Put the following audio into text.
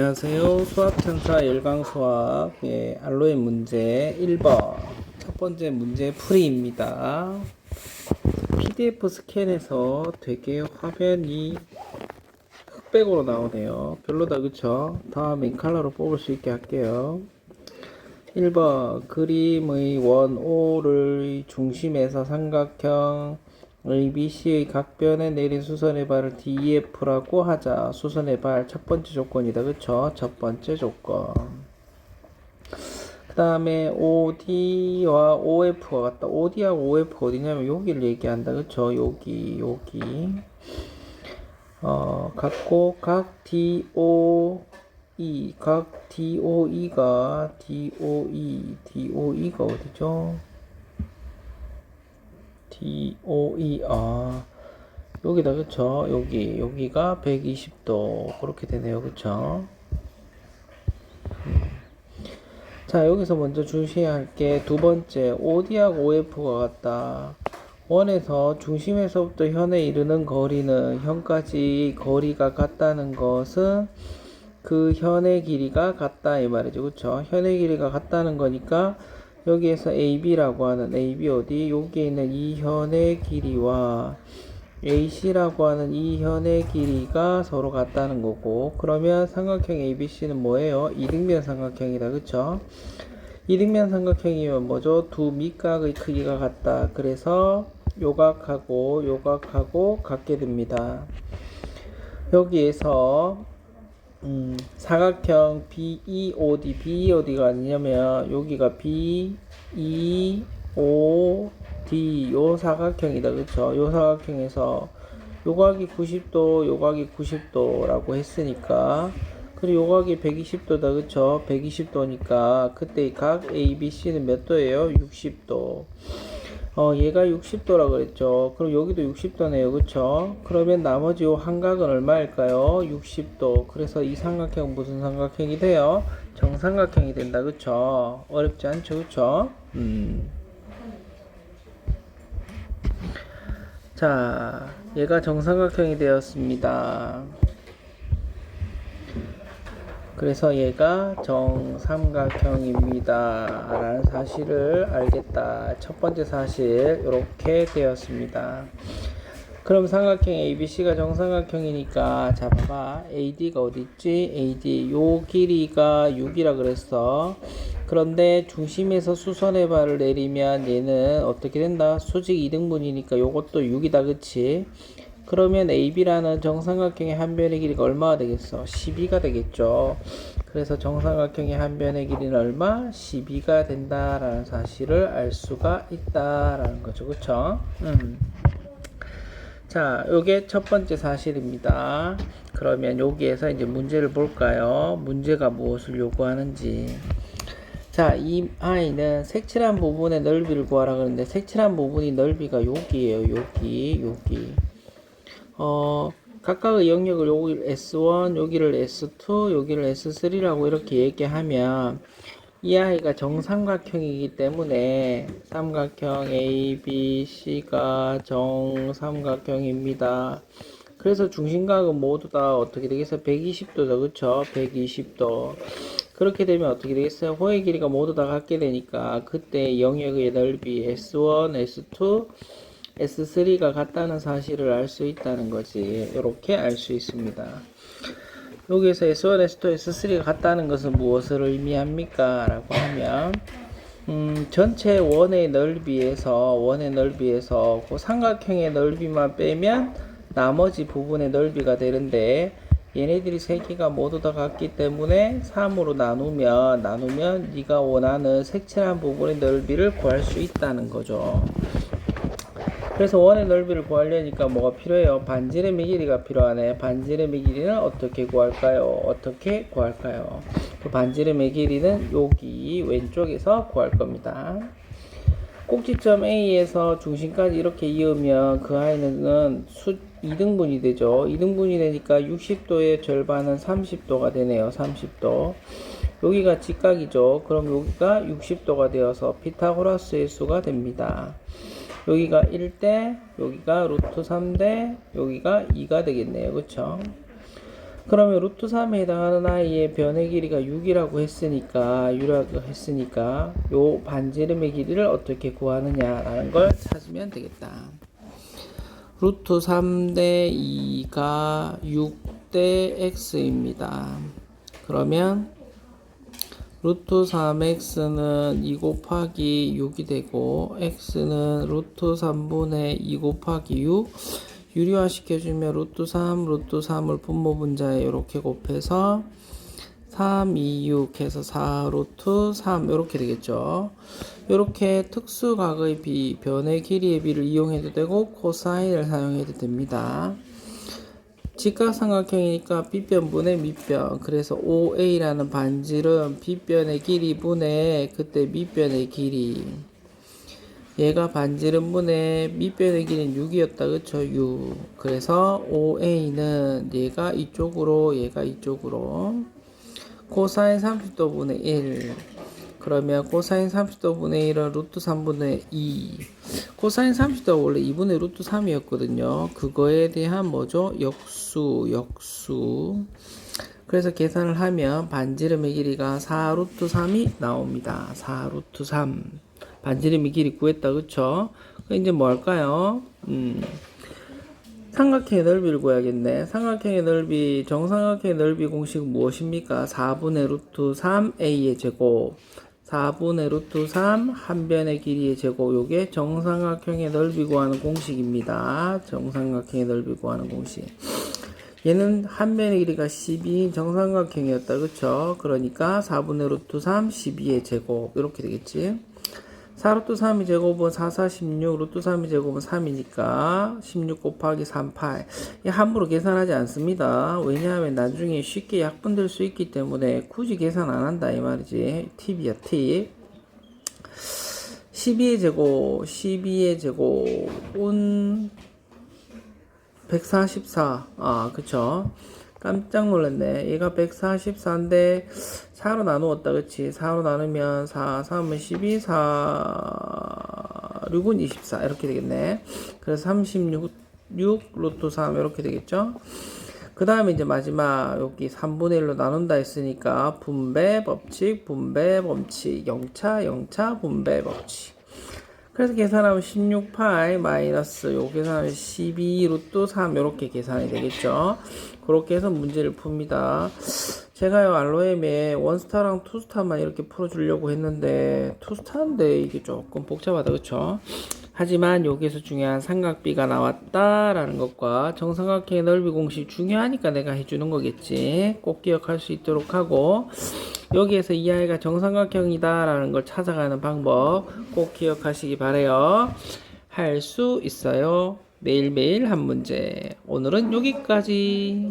안녕하세요. 수학천사 1강 수학 예, 알로에 문제 1번 첫 번째 문제 풀이입니다. PDF 스캔해서 되게 화면이 흑백으로 나오네요. 별로다 그쵸? 다음 인칼라로 뽑을 수 있게 할게요. 1번 그림의 원 O를 중심에서 삼각형 ABC의 각 변에 내린 수선의 발을 DEF라고 하자. 수선의 발 첫 번째 조건이다. 그쵸? 첫 번째 조건. 그 다음에 OD와 OF가 같다. OD하고 OF 어디냐면 여기를 얘기한다. 그쵸? 여기, 여기. 어, 같고, 각 DOE, 각 DOE가, DOE, DOE가 어디죠? DOE, 아, 여기다, 그쵸? 여기, 여기가 120도. 그렇게 되네요. 그쵸? 음. 자, 여기서 먼저 주시해야 할 게 두 번째, OD하고 OF가 같다. 원에서 중심에서부터 현에 이르는 거리는 현까지 거리가 같다는 것은 그 현의 길이가 같다 이 말이죠 그쵸 현의 길이가 같다는 거니까 여기에서 AB라고 하는 AB 어디? 여기에 있는 이 현의 길이와 AC라고 하는 이 현의 길이가 서로 같다는 거고. 그러면 삼각형 ABC는 뭐예요? 이등변 삼각형이다. 그쵸? 이등변 삼각형이면 뭐죠? 두 밑각의 크기가 같다. 그래서 요각하고 요각하고 같게 됩니다. 여기에서 음, 사각형 BEOD, BEOD가 아니냐면 여기가 BEOD 요 사각형이다. 그쵸? 요 사각형에서 요각이 90도 요각이 90도라고 했으니까. 그리고 요각이 120도다. 그쵸? 120도니까 그때 각 ABC는 몇 도예요? 60도 어, 얘가 60도라 그랬죠. 그럼 여기도 60도네요. 그쵸? 그러면 나머지 요 한각은 얼마일까요? 60도. 그래서 이 삼각형 무슨 삼각형이 돼요? 정삼각형이 된다. 그쵸? 어렵지 않죠. 그쵸? 음. 자, 얘가 정삼각형이 되었습니다. 그래서 얘가 정삼각형입니다. 라는 사실을 알겠다. 첫 번째 사실, 이렇게 되었습니다. 그럼 삼각형 ABC가 정삼각형이니까, 자, 봐봐. AD가 어딨지? AD. 요 길이가 6이라 그랬어. 그런데 중심에서 수선의 발을 내리면 얘는 어떻게 된다? 수직 2등분이니까 요것도 6이다. 그치? 그러면 AB라는 정삼각형의 한 변의 길이가 얼마가 되겠어? 12가 되겠죠. 그래서 정삼각형의 한 변의 길이는 얼마? 12가 된다라는 사실을 알 수가 있다라는 거죠. 그쵸? 음. 자, 요게 첫 번째 사실입니다. 그러면 여기에서 이제 문제를 볼까요? 문제가 무엇을 요구하는지. 자, 이 아이는 색칠한 부분의 넓이를 구하라 그러는데 색칠한 부분이 넓이가 여기에요. 여기, 여기. 어, 각각의 영역을 여기 S1, 여기를 S2, 여기를 S3라고 이렇게 얘기하면 이 아이가 정삼각형이기 때문에 삼각형 ABC가 정삼각형입니다. 그래서 중심각은 모두 다 어떻게 되겠어요? 120도죠. 그쵸? 120도. 그렇게 되면 어떻게 되겠어요? 호의 길이가 모두 다 같게 되니까 그때 영역의 넓이 S1, S2, S3가 같다는 사실을 알 수 있다는 거지. 이렇게 알 수 있습니다. 여기에서 S1, S2, S3가 같다는 것은 무엇을 의미합니까? 라고 하면 음, 전체 원의 넓이에서 원의 넓이에서 그 삼각형의 넓이만 빼면 나머지 부분의 넓이가 되는데 얘네들이 세 개가 모두 다 같기 때문에 3으로 나누면 나누면 네가 원하는 색칠한 부분의 넓이를 구할 수 있다는 거죠. 그래서 원의 넓이를 구하려니까 뭐가 필요해요? 반지름의 길이가 필요하네. 반지름의 길이는 어떻게 구할까요? 어떻게 구할까요? 그 반지름의 길이는 여기 왼쪽에서 구할 겁니다. 꼭지점 A에서 중심까지 이렇게 이으면 그 아이는 수 2등분이 되죠. 2등분이 되니까 60도의 절반은 30도가 되네요. 30도. 여기가 직각이죠. 그럼 여기가 60도가 되어서 피타고라스의 수가 됩니다. 여기가 1대, 여기가 루트 3대, 여기가 2가 되겠네요. 그쵸? 그러면 루트 3에 해당하는 i의 변의 길이가 6이라고 했으니까 6이라고 했으니까 요 반지름의 길이를 어떻게 구하느냐라는 걸 찾으면 되겠다. 루트 3대 2가 6대 x입니다. 그러면 루트 3x는 2 곱하기 6이 되고 x는 루트 3분의 2 곱하기 6 유리화 시켜주면 루트 3 루트 3을 분모 분자에 이렇게 곱해서 3, 2, 6 해서 4 루트 3 이렇게 되겠죠. 이렇게 특수각의 비, 변의 길이의 비를 이용해도 되고 코사인을 사용해도 됩니다. 직각삼각형이니까 빗변분의 밑변. 그래서 OA라는 반지름 빗변의 길이 분의 그때 밑변의 길이. 얘가 반지름 분의 밑변의 길이는 6이었다. 그쵸? 6 그래서 OA는 얘가 이쪽으로 얘가 이쪽으로. 코사인 30도 분의 1 그러면 코사인 30도 분의 1은 루트 3분의 2 코사인 30도가 원래 2분의 루트 3이었거든요. 그거에 대한 뭐죠? 역수 역수. 그래서 계산을 하면 반지름의 길이가 4 루트 3이 나옵니다. 4 루트 3 반지름의 길이 구했다 그쵸? 그 이제 뭐 할까요? 음. 삼각형의 넓이를 구해야겠네. 삼각형의 넓이, 정삼각형의 넓이 공식은 무엇입니까? 4분의 루트 3a의 제곱, 4분의 루트 3 한 변의 길이의 제곱. 요게 정삼각형의 넓이 구하는 공식입니다. 정삼각형의 넓이 구하는 공식. 얘는 한 변의 길이가 12인 정삼각형이었다. 그쵸? 그러니까 4분의 루트 3, 12의 제곱. 이렇게 되겠지. 4 루트 3이 제곱은 4, 4, 16, 루트 3이 제곱은 3이니까 16 곱하기 3, 8. 이 함부로 계산하지 않습니다. 왜냐하면 나중에 쉽게 약분될 수 있기 때문에 굳이 계산 안 한다 이 말이지. 팁이야 팁. 12의 제곱, 12의 제곱은 144. 아, 그쵸. 깜짝 놀랐네. 얘가 144인데 4로 나누었다. 그치? 4로 나누면 4, 3은 12, 4, 6은 24. 이렇게 되겠네. 그래서 36, 6 루트 3 이렇게 되겠죠? 그 다음에 이제 마지막 여기 3분의 1로 나눈다 했으니까 분배 법칙, 분배 법칙, 0차, 0차, 분배 법칙. 그래서 계산하면 16파이 마이너스 요 계산하면 12 루트 3 이렇게 계산이 되겠죠. 그렇게 해서 문제를 풉니다. 제가요 알로엠에 원스타랑 투스타만 이렇게 풀어주려고 했는데 투스타인데 이게 조금 복잡하다 그쵸? 하지만 여기서 중요한 삼각비가 나왔다라는 것과 정삼각형의 넓이 공식 중요하니까 내가 해주는 거겠지. 꼭 기억할 수 있도록 하고 여기에서 이 아이가 정삼각형이다 라는 걸 찾아가는 방법 꼭 기억하시기 바래요. 할 수 있어요. 매일매일 한 문제. 오늘은 여기까지.